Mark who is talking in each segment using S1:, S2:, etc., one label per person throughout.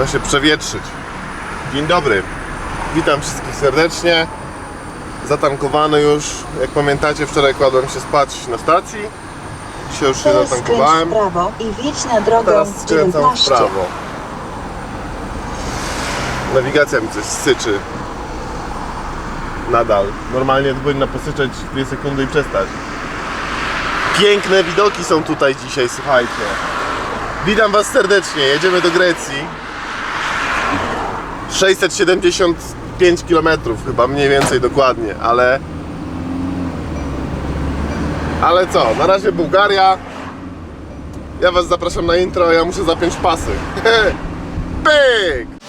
S1: Trzeba się przewietrzyć. Dzień dobry. Witam wszystkich serdecznie. Zatankowany już. Jak pamiętacie, wczoraj kładłem się spać na stacji. Dzisiaj już się
S2: Teraz skręć
S1: zatankowałem.
S2: w prawo i wjedź na drogę
S1: Teraz skręcam w
S2: 19.
S1: prawo. Nawigacja mi coś syczy. Nadal. Normalnie to powinna posyczeć 2 sekundy i przestać. Piękne widoki są tutaj dzisiaj, słuchajcie. Witam Was serdecznie. Jedziemy do Grecji. 675 km chyba mniej więcej dokładnie, ale ale co, na razie Bułgaria, ja was zapraszam na intro, ja muszę zapiąć pasy. Pyk!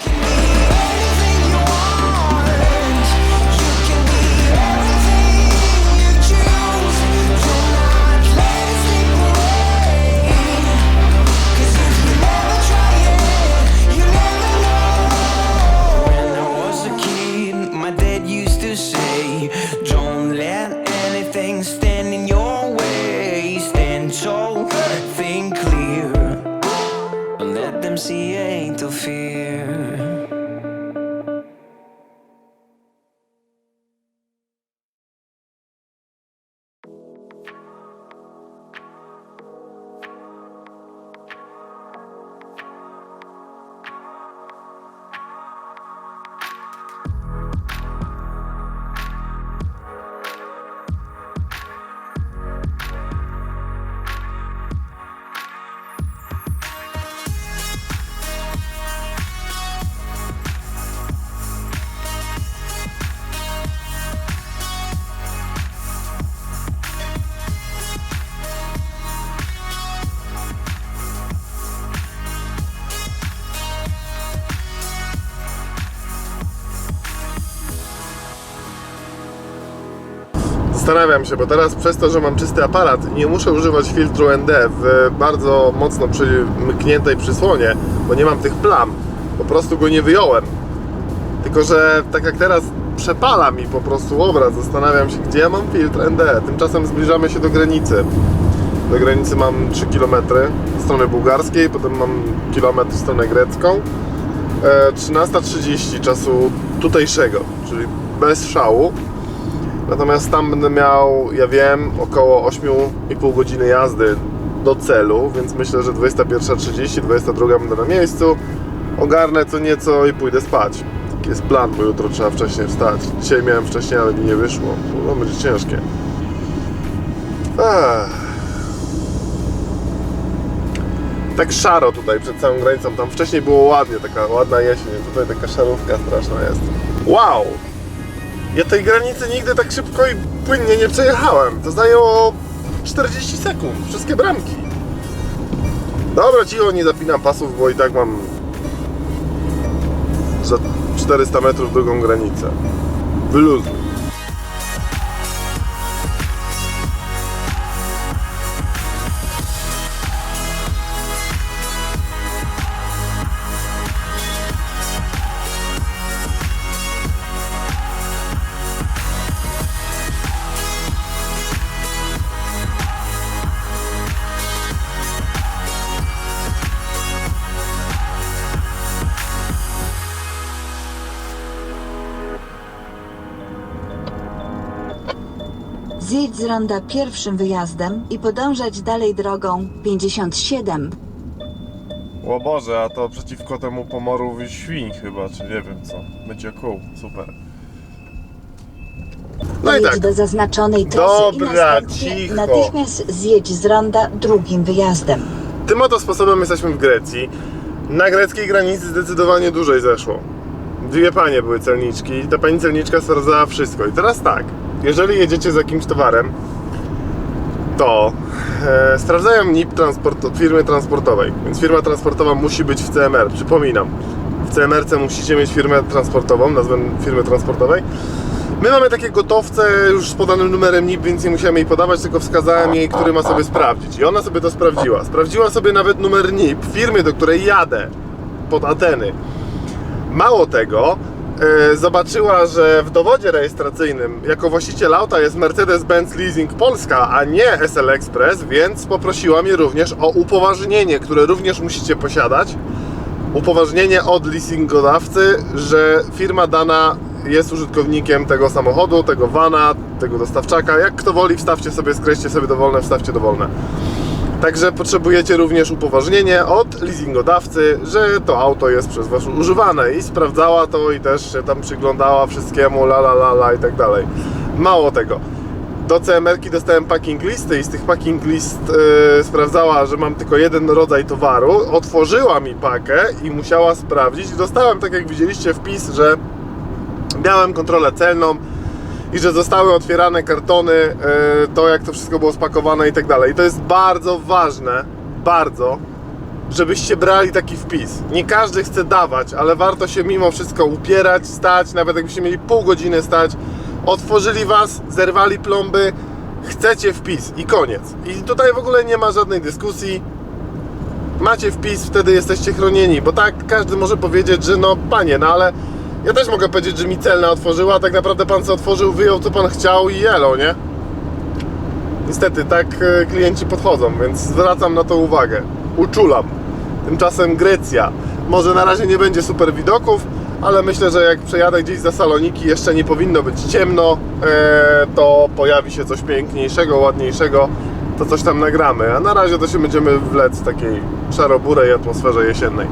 S1: Zastanawiam się, bo teraz przez to, że mam czysty aparat, nie muszę używać filtru ND w bardzo mocno przymkniętej przysłonie, bo nie mam tych plam. Po prostu go nie wyjąłem. Tylko, że tak jak teraz przepala mi po prostu obraz, zastanawiam się, gdzie ja mam filtr ND. Tymczasem zbliżamy się do granicy. Do granicy mam 3 km w stronę bułgarskiej, potem mam kilometr w stronę grecką. E, 13.30 czasu tutejszego, czyli bez szału. Natomiast tam będę miał, ja wiem, około 8,5 godziny jazdy do celu, więc myślę, że 21.30, 22 będę na miejscu. Ogarnę co nieco i pójdę spać. Taki jest plan, bo jutro trzeba wcześniej wstać. Dzisiaj miałem wcześniej, ale mi nie wyszło. No, będzie ciężkie. Ech. Tak szaro tutaj przed całą granicą. Tam wcześniej było ładnie, taka ładna jesień. Tutaj taka szarówka straszna jest. Wow! Ja tej granicy nigdy tak szybko i płynnie nie przejechałem. To zajęło 40 sekund. Wszystkie bramki. Dobra, cicho, nie zapinam pasów, bo i tak mam za 400 metrów drugą granicę. Wyluzuj.
S2: Zjedź z ronda pierwszym wyjazdem i podążać dalej drogą 57.
S1: O Boże, a to przeciwko temu pomorowi świń chyba, czy nie wiem co. Będzie kół, super. No i tak.
S2: do zaznaczonej trasy i
S1: Dobra,
S2: następnie
S1: cicho.
S2: natychmiast zjedź z ronda drugim wyjazdem.
S1: Tym oto sposobem jesteśmy w Grecji. Na greckiej granicy zdecydowanie dłużej zeszło. Dwie panie były celniczki i ta pani celniczka sprawdzała wszystko. I teraz tak, jeżeli jedziecie z jakimś towarem, to e, sprawdzają NIP transport, firmy transportowej. Więc firma transportowa musi być w CMR. Przypominam, w CMRC musicie mieć firmę transportową, nazwę firmy transportowej. My mamy takie gotowce już z podanym numerem NIP, więc nie musiałem jej podawać, tylko wskazałem jej, który ma sobie sprawdzić. I ona sobie to sprawdziła. Sprawdziła sobie nawet numer NIP firmy, do której jadę pod Ateny. Mało tego, zobaczyła, że w dowodzie rejestracyjnym jako właściciel auta jest Mercedes-Benz Leasing Polska, a nie SL Express, więc poprosiła mnie również o upoważnienie, które również musicie posiadać upoważnienie od leasingodawcy, że firma dana jest użytkownikiem tego samochodu, tego vana, tego dostawczaka. Jak kto woli, wstawcie sobie, skreślcie sobie dowolne, wstawcie dowolne. Także potrzebujecie również upoważnienie od leasingodawcy, że to auto jest przez Was używane i sprawdzała to i też się tam przyglądała wszystkiemu, la la la la i tak dalej. Mało tego. Do CMR-ki dostałem packing listy i z tych packing list yy, sprawdzała, że mam tylko jeden rodzaj towaru. Otworzyła mi pakę i musiała sprawdzić. Dostałem, tak jak widzieliście, wpis, że miałem kontrolę celną i że zostały otwierane kartony, yy, to jak to wszystko było spakowane i tak dalej. I to jest bardzo ważne, bardzo, żebyście brali taki wpis. Nie każdy chce dawać, ale warto się mimo wszystko upierać, stać, nawet jakbyście mieli pół godziny stać, otworzyli was, zerwali plomby, chcecie wpis i koniec. I tutaj w ogóle nie ma żadnej dyskusji. Macie wpis, wtedy jesteście chronieni, bo tak każdy może powiedzieć, że no panie, no ale ja też mogę powiedzieć, że mi celna otworzyła, a tak naprawdę pan co otworzył, wyjął co pan chciał i jelo, nie? Niestety tak e, klienci podchodzą, więc zwracam na to uwagę. Uczulam. Tymczasem Grecja. Może na razie nie będzie super widoków, ale myślę, że jak przejadę gdzieś za Saloniki, jeszcze nie powinno być ciemno, e, to pojawi się coś piękniejszego, ładniejszego, to coś tam nagramy. A na razie to się będziemy wlec w takiej szaroburej atmosferze jesiennej.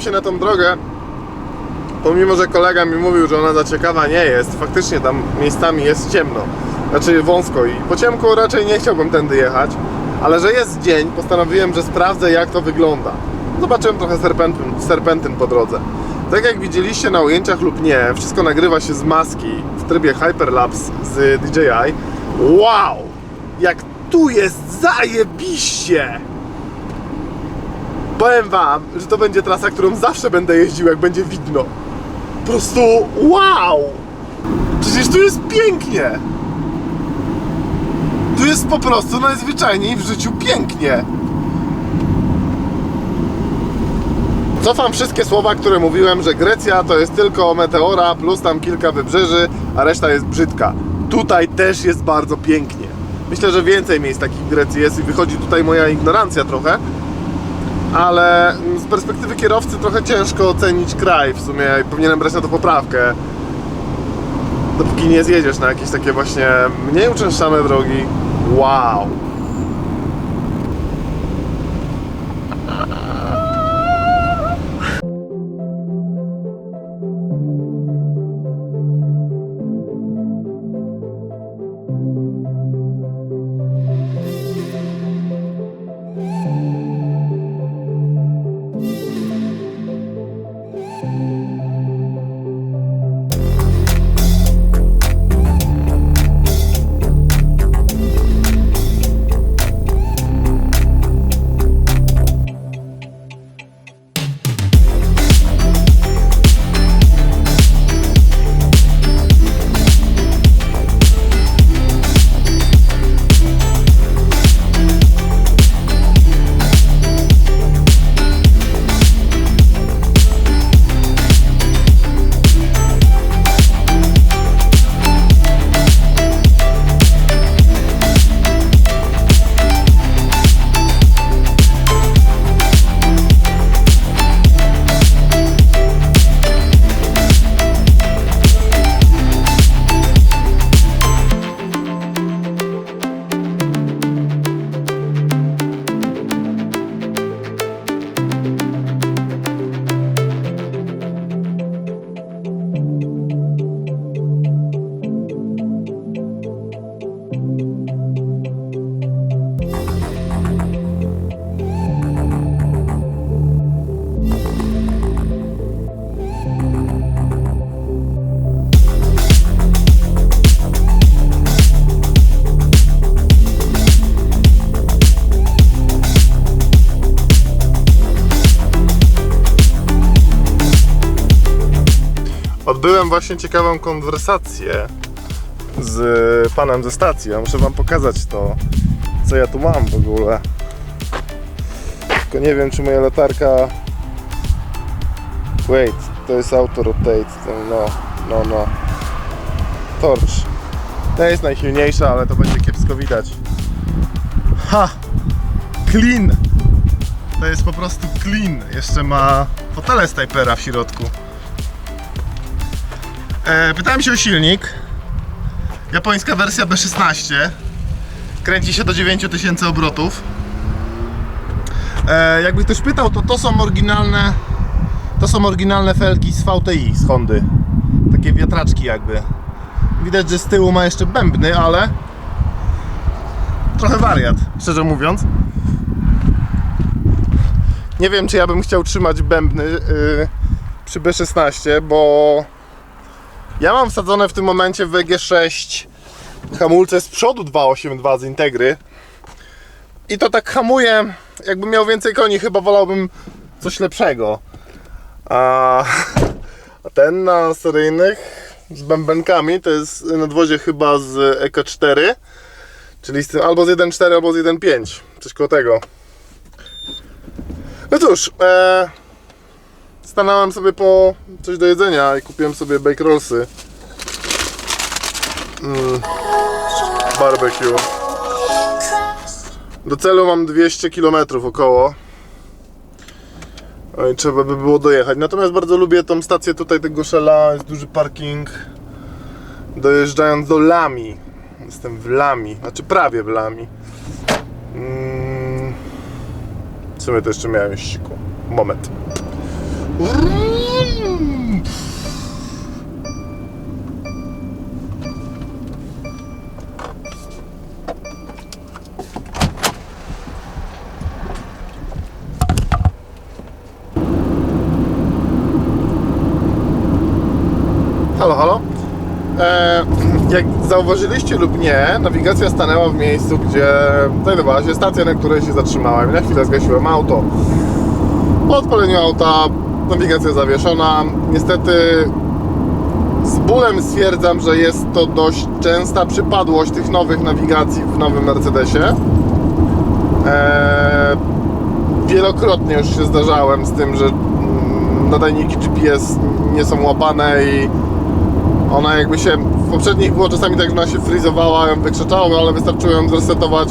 S1: Się na tą drogę, pomimo że kolega mi mówił, że ona za ciekawa nie jest. Faktycznie tam miejscami jest ciemno, znaczy wąsko i po ciemku raczej nie chciałbym tędy jechać, ale że jest dzień, postanowiłem, że sprawdzę jak to wygląda. Zobaczyłem trochę serpentyn, serpentyn po drodze. Tak jak widzieliście na ujęciach lub nie, wszystko nagrywa się z maski w trybie Hyperlapse z DJI. Wow! Jak tu jest zajebiście! Powiem wam, że to będzie trasa, którą zawsze będę jeździł, jak będzie widno. Po prostu wow! Przecież tu jest pięknie! Tu jest po prostu najzwyczajniej w życiu pięknie. Cofam wszystkie słowa, które mówiłem, że Grecja to jest tylko meteora plus tam kilka wybrzeży, a reszta jest brzydka. Tutaj też jest bardzo pięknie. Myślę, że więcej miejsc takich w Grecji jest i wychodzi tutaj moja ignorancja trochę, ale z perspektywy kierowcy trochę ciężko ocenić kraj w sumie i powinienem brać na to poprawkę. Dopóki nie zjedziesz na jakieś takie właśnie mniej uczęszczane drogi. Wow! Odbyłem właśnie ciekawą konwersację z panem ze stacji. Ja muszę wam pokazać to, co ja tu mam w ogóle. Tylko nie wiem, czy moja latarka... Wait, to jest auto rotate. to No, no, no. Torch. To jest najsilniejsza, ale to będzie kiepsko widać. Ha! Clean! To jest po prostu clean. Jeszcze ma fotele Snipera w środku. E, pytałem się o silnik. Japońska wersja B16. Kręci się do 9000 obrotów. E, jakby ktoś pytał, to to są oryginalne to są oryginalne felgi z VTI, z Hondy. Takie wiatraczki jakby. Widać, że z tyłu ma jeszcze bębny, ale trochę wariat, szczerze mówiąc. Nie wiem, czy ja bym chciał trzymać bębny yy, przy B16, bo ja mam wsadzone w tym momencie w WG6 hamulce z przodu 282 z Integry. I to tak hamuje, jakbym miał więcej koni, chyba wolałbym coś lepszego. A, a ten na seryjnych z bębenkami to jest nadwozie chyba z EK4, czyli z tym albo z 1.4, albo z 1.5, coś koło tego. No cóż, e, stanąłem sobie po coś do jedzenia i kupiłem sobie bake rollsy. Mm, barbecue. Do celu mam 200 km około. Oj, trzeba by było dojechać. Natomiast bardzo lubię tą stację tutaj tego Shella, jest duży parking. Dojeżdżając do Lami. Jestem w Lami, znaczy prawie w Lami. Mm. W sumie to jeszcze miałem siku. Moment. Halo, halo. E, jak zauważyliście lub nie, nawigacja stanęła w miejscu, gdzie znajdowała się stacja, na której się zatrzymałem. Na chwilę zgasiłem auto. Po odpaleniu auta nawigacja zawieszona. Niestety z bólem stwierdzam, że jest to dość częsta przypadłość tych nowych nawigacji w nowym Mercedesie. E, wielokrotnie już się zdarzałem z tym, że mm, nadajniki GPS nie są łapane i ona jakby się, w poprzednich było czasami tak, że ona się frizowała, ją wykrzyczało, ale wystarczyło ją zresetować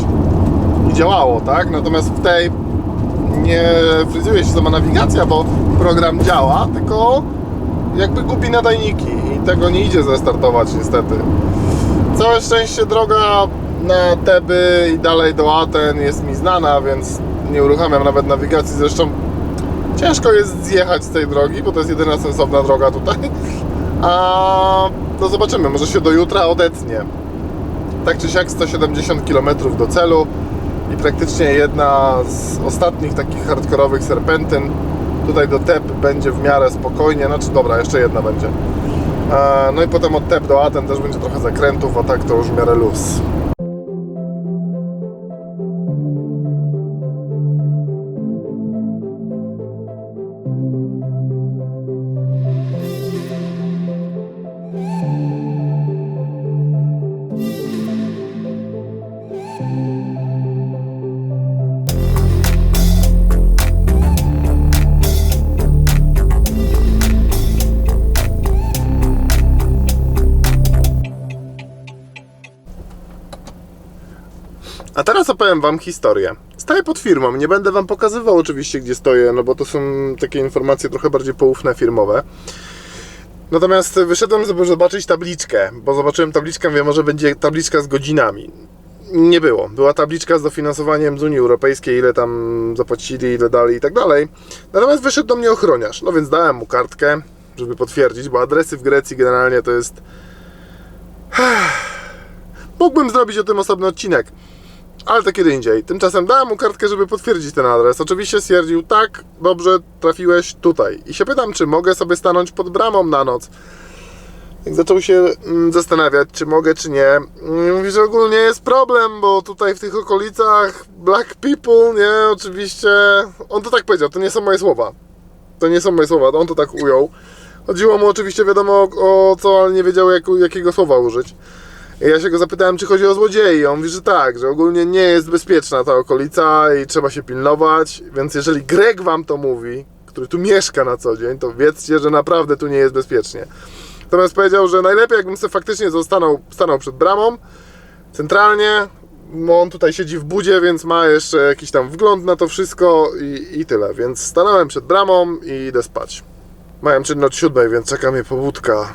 S1: i działało, tak? Natomiast w tej nie fryzuje się sama nawigacja, bo program działa, tylko jakby gubi nadajniki i tego nie idzie zrestartować niestety. Całe szczęście droga na Teby i dalej do Aten jest mi znana, więc nie uruchamiam nawet nawigacji. Zresztą ciężko jest zjechać z tej drogi, bo to jest jedyna sensowna droga tutaj. A no zobaczymy, może się do jutra odetnie. Tak czy siak 170 km do celu i praktycznie jedna z ostatnich takich hardkorowych serpentyn. Tutaj do Teb będzie w miarę spokojnie, znaczy dobra, jeszcze jedna będzie. E, No i potem od Teb do Aten też będzie trochę zakrętów, a tak to już w miarę luz. A teraz opowiem Wam historię. Staję pod firmą, nie będę Wam pokazywał oczywiście, gdzie stoję, no bo to są takie informacje trochę bardziej poufne, firmowe. Natomiast wyszedłem, żeby zobaczyć tabliczkę, bo zobaczyłem tabliczkę, wiem, może będzie tabliczka z godzinami. Nie było. Była tabliczka z dofinansowaniem z Unii Europejskiej, ile tam zapłacili, ile dali i tak dalej. Natomiast wyszedł do mnie ochroniarz, no więc dałem mu kartkę, żeby potwierdzić, bo adresy w Grecji generalnie to jest... Mógłbym zrobić o tym osobny odcinek, ale to kiedy indziej. Tymczasem dałem mu kartkę, żeby potwierdzić ten adres. Oczywiście stwierdził, tak, dobrze, trafiłeś tutaj. I się pytam, czy mogę sobie stanąć pod bramą na noc. Jak zaczął się mm, zastanawiać, czy mogę, czy nie. Mm, Mówi, że ogólnie jest problem, bo tutaj w tych okolicach black people, nie, oczywiście. On to tak powiedział, to nie są moje słowa. To nie są moje słowa, on to tak ujął. Chodziło mu oczywiście wiadomo o, co, ale nie wiedział jak, jakiego słowa użyć. Ja się go zapytałem, czy chodzi o złodziei. On mówi, że tak, że ogólnie nie jest bezpieczna ta okolica i trzeba się pilnować. Więc jeżeli Greg wam to mówi, który tu mieszka na co dzień, to wiedzcie, że naprawdę tu nie jest bezpiecznie. Natomiast powiedział, że najlepiej jakbym sobie faktycznie zostanął, stanął przed bramą, centralnie. No, on tutaj siedzi w budzie, więc ma jeszcze jakiś tam wgląd na to wszystko i, i tyle. Więc stanąłem przed bramą i idę spać. Mają czynność 7, więc czeka mnie pobudka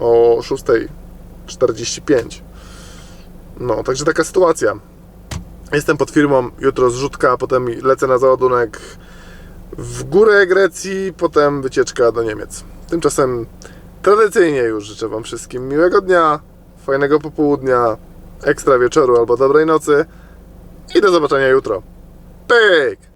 S1: o 6.45. No, także taka sytuacja. Jestem pod firmą, jutro zrzutka, potem lecę na załadunek w górę Grecji, potem wycieczka do Niemiec. Tymczasem tradycyjnie już życzę Wam wszystkim miłego dnia, fajnego popołudnia, ekstra wieczoru albo dobrej nocy i do zobaczenia jutro. Pyk!